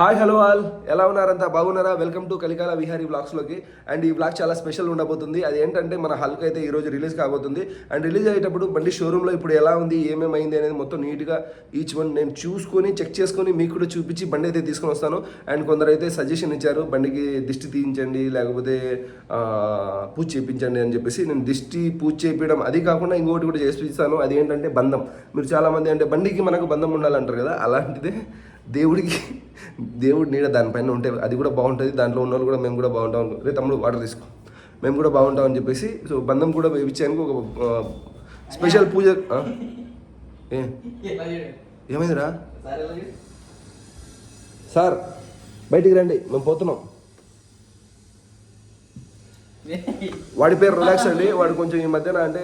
Hi hello all. ఎలా ఉన్నారంతా? బాగున్నారా? Welcome to Kalikala Vihari బ్లాగ్స్లోకి అండ్ ఈ బ్లాగ్ చాలా స్పెషల్ ఉండబోతుంది. అది ఏంటంటే మన హల్క్ అయితే ఈరోజు రిలీజ్ కాబోతుంది. అండ్ రిలీజ్ అయ్యేటప్పుడు బండి షోరూంలో ఇప్పుడు ఎలా ఉంది ఏమేమి అయింది అనేది మొత్తం నీట్గా ఈచ్ వన్ నేను చూసుకొని చెక్ చేసుకొని మీకు కూడా చూపించి బండి అయితే తీసుకొని వస్తాను. అండ్ కొందరు అయితే సజెషన్ ఇచ్చారు బండికి దిష్టి తీయించండి లేకపోతే పూజ చేయించండి అని చెప్పేసి నేను దిష్టి పూజ చేయించడం అది కాకుండా ఇంకోటి కూడా చేసి ఇస్తాను అది ఏంటంటే బంధం. మీరు చాలామంది అంటే బండికి మనకు బంధం ఉండాలంటారు కదా అలాంటిదే దేవుడికి దేవుడి నీడ దానిపైన ఉంటే అది కూడా బాగుంటుంది దాంట్లో ఉన్న వాళ్ళు కూడా మేము కూడా బాగుంటాం. రే తమ్ముడు వాటర్ తీసుకో. మేము కూడా బాగుంటాం అని చెప్పేసి సో బంధం కూడా వేయించానికి ఒక స్పెషల్ పూజ ఏమైందిరా? సార్ బయటికి రండి మేము పోతున్నాం. వాడి పేరు రిలాక్స్ అండి. వాడు కొంచెం ఈ మధ్యన అంటే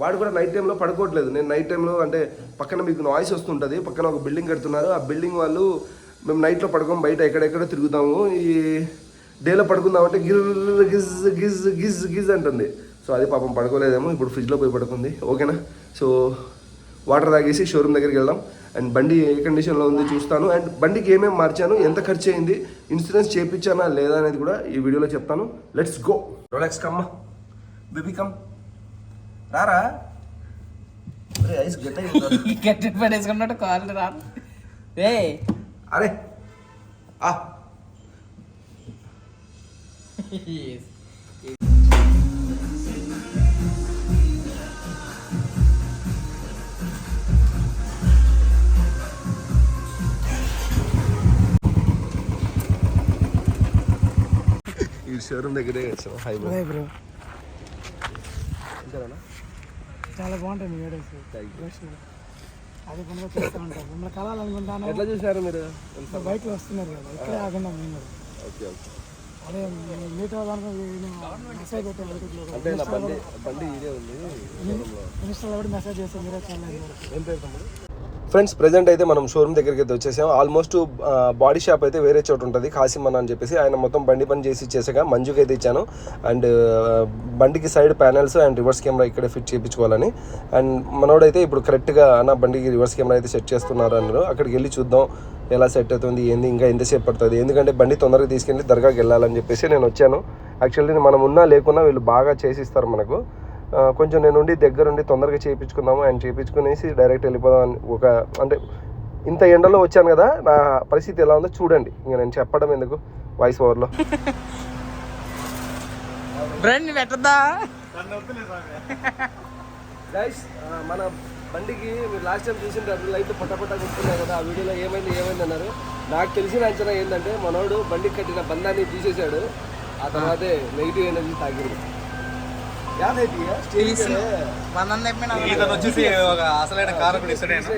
వాడు కూడా నైట్ టైంలో పడుకోవట్లేదు. నేను నైట్ టైంలో అంటే పక్కన మీకు నాయిస్ వస్తుంటుంది. పక్కన ఒక బిల్డింగ్ కడుతున్నారు. ఆ బిల్డింగ్ వాళ్ళు మేము నైట్లో పడుకోం బయట ఎక్కడెక్కడ తిరుగుతాము. ఈ డేలో పడుకుందామంటే గిర్ గిజ్ గిజ్ గిజ్ గిజ్ అంటుంది. సో అది పాపం పడుకోలేదేమో. ఇప్పుడు ఫ్రిడ్జ్లో పోయి పడుకుంది. ఓకేనా సో వాటర్ తాగేసి షోరూమ్ దగ్గరికి వెళ్దాం. అండ్ బండి ఏ కండిషన్లో ఉంది చూస్తాను. అండ్ బండికి ఏమేమి మార్చాను ఎంత ఖర్చు అయింది ఇన్సూరెన్స్ చేయించానా లేదా అనేది కూడా ఈ వీడియోలో చెప్తాను. Let's go. Rolex Kamma. Baby come. రారా? ఐస్ గట్ట కాళ్ళు రా. ఏ అరే. ఆ. షోరూమ్ దగ్గరే హై బ్రో. ఇంకానా చాలా బాగుంటాయి మీ వీడియోస్ అదే పనిగా చేస్తూ ఉంటారు. మిమ్మల్ని కలాలనుకుంటాను. ఎట్లా చూసారు మీరు? బైక్లో వస్తున్నారు కదా ఇక్కడే ఆగున్నాం మేము కూడా ఓకే ఓకే. అదే మీట్ మెసేజ్ అంటే బండి బండి ఇదే ఉంది ఇన్స్టాలో కూడా మెసేజ్ చేస్తాను మీరే చాలా ఏం పేరు ఫ్రెండ్స్ ప్రెజెంట్ అయితే మనం షోరూమ్ దగ్గరికి అయితే వచ్చేసాం ఆల్మోస్ట్ బాడీ షాప్ అయితే వేరే చోటు ఉంటుంది కాసిమన్ అని చెప్పేసి. ఆయన మొత్తం బండి పని చేసి ఇచ్చేసాక మంజుకి అయితే ఇచ్చాను. అండ్ బండికి side panels and reverse camera ఇక్కడే ఫిట్ చేయించుకోవాలని. అండ్ మనోడైతే ఇప్పుడు కరెక్ట్గా అన్న బండికి రివర్స్ కెమెరా అయితే సెట్ చేస్తున్నారు అన్నారు. అక్కడికి వెళ్ళి చూద్దాం ఎలా సెట్ అవుతుంది ఏంది ఇంకా ఎంతసేపు పడుతుంది. ఎందుకంటే బండి తొందరగా తీసుకెళ్ళి దర్గాకి వెళ్ళాలని చెప్పేసి నేను వచ్చాను. యాక్చువల్లీ మనం ఉన్నా లేకున్నా వీళ్ళు బాగా చేసిస్తారు మనకు. కొంచెం నేను ఉండి దగ్గరుండి తొందరగా చేయించుకుందాము ఆయన చేయించుకునేసి డైరెక్ట్ వెళ్ళిపోదాం అని ఒక అంటే ఇంత ఎండలో వచ్చాను కదా నా పరిస్థితి ఎలా ఉందో చూడండి. ఇంకా నేను చెప్పడం ఎందుకు? వాయిస్ ఓవర్లో మన బండికి మీరు లాస్ట్ టైం చూసిన లైట్ పొట్ట పొట్ట కొట్టుకున్నారు కదా ఆ వీడియోలో ఏమైంది ఏమైంది అన్నారు. నాకు తెలిసిన అంచనా ఏంటంటే మనోడు బండికి కట్టిన బంధాన్ని తీసేశాడు. ఆ తర్వాతే నెగిటివ్ ఎనర్జీ తాగింది ఇతను వచ్చేసి ఒక అసలైన కారకుడు ఇస్తాడేను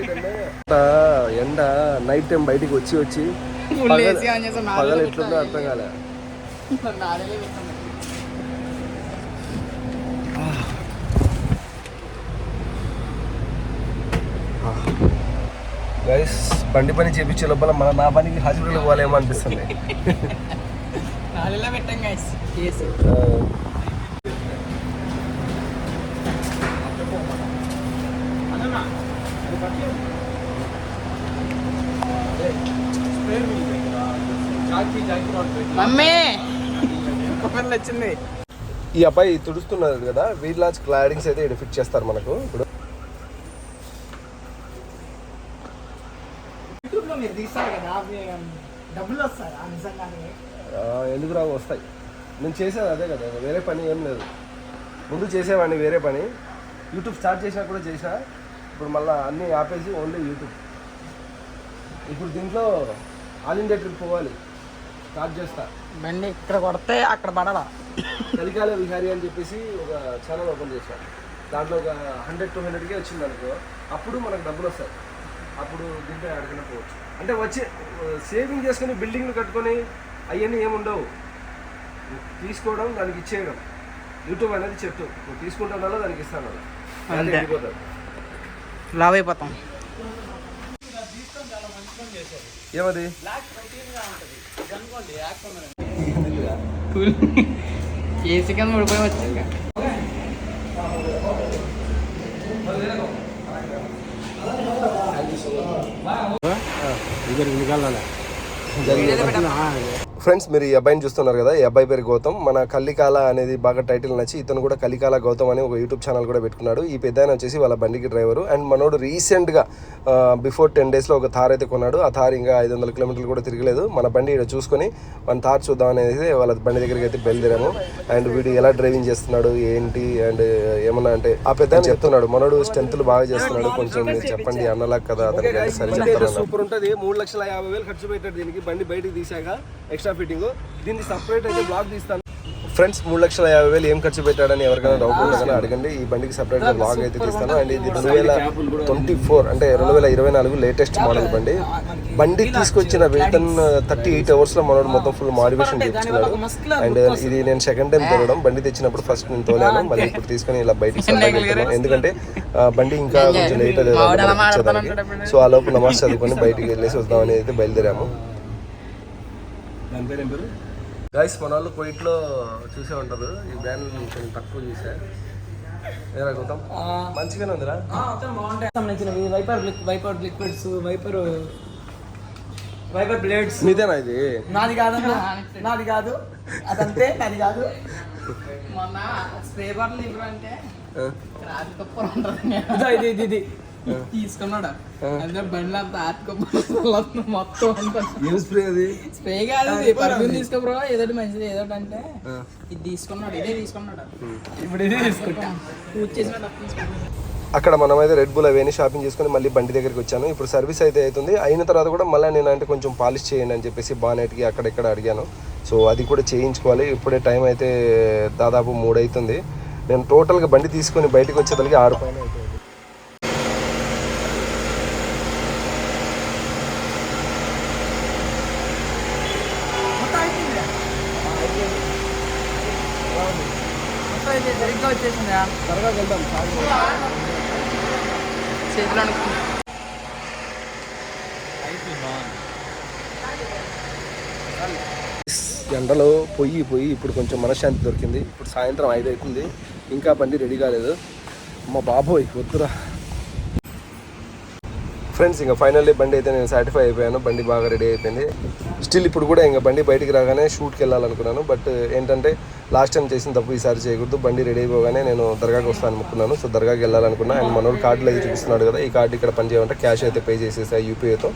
ఎండ నైట్ టైం బయటికి వచ్చి వచ్చి పగలు ఎట్లుందో అర్థం కాలే. గైస్ బండి పని చేపించే లోపల మన నా పనికి హాస్పిటల్ పోవాలేమో అనిపిస్తుంది. నాలుగులో పెట్టాం గైస్ ఏసీ ఆ, మమ్మీ! పిల్లలు వచ్చింది ఈ అబ్బాయి తుడుస్తున్నారు కదా వీల్ లాంచ్ క్లాడింగ్స్ అయితే ఇక్కడ ఫిట్ చేస్తారు మనకు. ఇప్పుడు ఎందుకు రావు? వస్తాయి. నేను చేసేది అదే కదా వేరే పని ఏం లేదు. ముందు చేసేవాడిని వేరే పని. యూట్యూబ్ స్టార్ట్ చేసినా కూడా చేసా ఇప్పుడు మళ్ళీ అన్నీ ఆపేసి ఓన్లీ యూట్యూబ్. ఇప్పుడు దీంట్లో ఆల్ ఇండియా ట్రిప్ పోవాలి. స్టార్ట్ చేస్తా. బండి ఇక్కడ కొడితే అక్కడ పడాలా? కలికాల విహారీ అని చెప్పేసి ఒక ఛానల్ ఓపెన్ చేశాను దాంట్లో ఒక హండ్రెడ్ టూ హండ్రెడ్కే వచ్చింది అనుకో అప్పుడు మనకు డబ్బులు వస్తాయి. అప్పుడు దీంట్లో అడగన పోవచ్చు. అంటే వచ్చి సేవింగ్ చేసుకుని బిల్డింగ్లు కట్టుకొని అవన్నీ ఏముండవు తీసుకోవడం దానికి ఇచ్చేయడం. యూట్యూబ్ అనేది చెట్టు. నువ్వు తీసుకుంటున్నా దానికి ఇస్తాను. అంతే. వెళ్ళిపోతాడు లావ్ అయిపోతాం ఏమది ఏసీ కింద ఊడిపోయి వచ్చింది ఇద్దరు వినగాల ఫ్రెండ్స్ మీరు ఈ అబ్బాయిని చూస్తున్నారు కదా ఈ అబ్బాయి పేరు గౌతమ్. మన కలికాల అనేది బాగా టైటిల్ నచ్చి ఇతను కూడా కలికాల గౌతమ్ అని ఒక యూట్యూబ్ ఛానల్ కూడా పెట్టుకున్నాడు. ఈ పెద్ద వచ్చేసి వాళ్ళ బండికి డ్రైవరు. అండ్ మనోడు రీసెంట్గా బిఫోర్ టెన్ డేస్లో ఒక థార్ అయితే కొన్నాడు. ఆ థార్ ఇంకా ఐదు వందల కిలోమీటర్లు కూడా తిరగలేదు. మన బండి ఇక్కడ చూసుకొని మన థార్ చూద్దాం అనేది వాళ్ళ బండి దగ్గరికి అయితే బయలుదేరాము. అండ్ వీడు ఎలా డ్రైవింగ్ చేస్తున్నాడు ఏంటి అండ్ ఏమన్నా అంటే ఆ పెద్ద చెప్తున్నాడు. మనోడు స్ట్రెంత్లు బాగా చేస్తున్నాడు. కొంచెం చెప్పండి అన్నలా కదా అతనికి సరే సూపర్ ఉంటుంది. మూడు లక్షల యాభై వేలు ఖర్చు పెట్టాడు దీనికి. బండి బయటికి తీసాక ఎక్స్ట్రా ఫిట్టింగ్. దీన్ని సపరేట్ అయితే బ్లాగ్ తీస్తాను. ఫ్రెండ్స్ మూడు లక్షల యాభై వేలు ఏం ఖర్చు పెట్టాడని ఎవరికైనా డౌట్ ఉంటే కానీ అడగండి. ఈ బండికి సపరేట్గా బ్లాగ్ అయితే తీస్తాను. అండ్ ఇది రెండు వేల ట్వంటీ ఫోర్ అంటే రెండు వేల ఇరవై నాలుగు లేటెస్ట్ మోడల్ బండి. బండి తీసుకొచ్చిన వితన్ థర్టీ ఎయిట్ అవర్స్లో మనోడు మొత్తం ఫుల్ మాడిఫికేషన్ చేయించుకున్నాడు అండ్ ఇది నేను సెకండ్ టైం తోలడం బండి తెచ్చినప్పుడు ఫస్ట్ నేను తోలాను. మళ్ళీ ఇప్పుడు తీసుకొని ఇలా బయటికి సరదాగా ఎందుకంటే బండి ఇంకా కొంచెం లేట్ అయ్యేదానికి సో ఆ లోపు నమాజ్ చదువుకొని బయటికి వెళ్ళేసి వద్దాం అనేది అయితే బయలుదేరాము. దాని పేరు ఏం పేరు? గైస్ మన వాళ్ళు కోయిట్లో చూసే ఉంటారు ఈ బ్యాన్ కొంచెం తక్కువ చూసా. ఏరా గౌతమ్? మంచిగానే ఉందిరా? సంబంధించినవి wiper wiper liquids wiper wiper blades ఇది? నాది కాదన్నా. నాది కాదు. అదంతే నాది కాదు. మొన్న స్ప్రే బాటిల్ ఇవ్వరంటే ఇది ఇది ఇది. తీసుకున్నాడు? అంటే బండ్లు అంతా ఆర్తి కుప్పలు మొత్తం అంతా. ఏం స్ప్రే అది? స్ప్రే కాదు పర్ఫ్యూమ్ తీసుకో బ్రో. ఏదోటి మంచిది ఏదోటి అంటే ఇది తీసుకున్నాడు ఇదే తీసుకున్నాడు. ఇప్పుడు ఇదే తీసుకుంటా. పూజ చేసినట్టు అది తీసుకున్నాడు అక్కడ మనమైతే రెడ్ బుల్ అవన్నీ షాపింగ్ చేసుకొని మళ్ళీ బండి దగ్గరికి వచ్చాను. ఇప్పుడు సర్వీస్ అయితే అవుతుంది. అయిన తర్వాత కూడా మళ్ళీ నేను అంటే కొంచెం పాలిష్ చేయండి అని చెప్పేసి బానెట్కి అక్కడెక్కడ అడిగాను. సో అది కూడా చేయించుకోవాలి. ఇప్పుడే టైం అయితే దాదాపు మూడు అవుతుంది నేను టోటల్గా బండి తీసుకొని బయటకు వచ్చేసరికి ఆరు పైన అయిపోయింది సరిగ్గా వచ్చేసిందా? త్వరగా వెళ్దాం చేతిలో అనుకుంటా. ఎండలో పొయ్యి పొయ్యి ఇప్పుడు కొంచెం మనశ్శాంతి దొరికింది. ఇప్పుడు సాయంత్రం ఐదు అవుతుంది ఇంకా బండి రెడీ కాలేదు. మా బాబోయ్ వద్దురా. ఫ్రెండ్స్ ఇంకా ఫైనల్లీ బండి అయితే నేను సాటిఫై అయిపోయాను. బండి బాగా రెడీ అయిపోయింది. స్టిల్ ఇప్పుడు కూడా ఇంకా బండి బయటికి రాగానే షూట్కి వెళ్ళాలనుకున్నాను. బట్ ఏంటంటే లాస్ట్ టైం చేసిన తప్పు ఈసారి చేయకూడదు. బండి రెడీ అయిపోగానే నేను దర్గాకి వస్తాను అనుకున్నాను. సో దర్గాకి వెళ్ళాలనుకున్నా. అండ్ మనోడు కార్డులో అయితే చూపిస్తున్నాడు కదా ఈ కార్డు ఇక్కడ పనిచేయమంటే క్యాష్ అయితే పే చేసేసా యూపీఐతో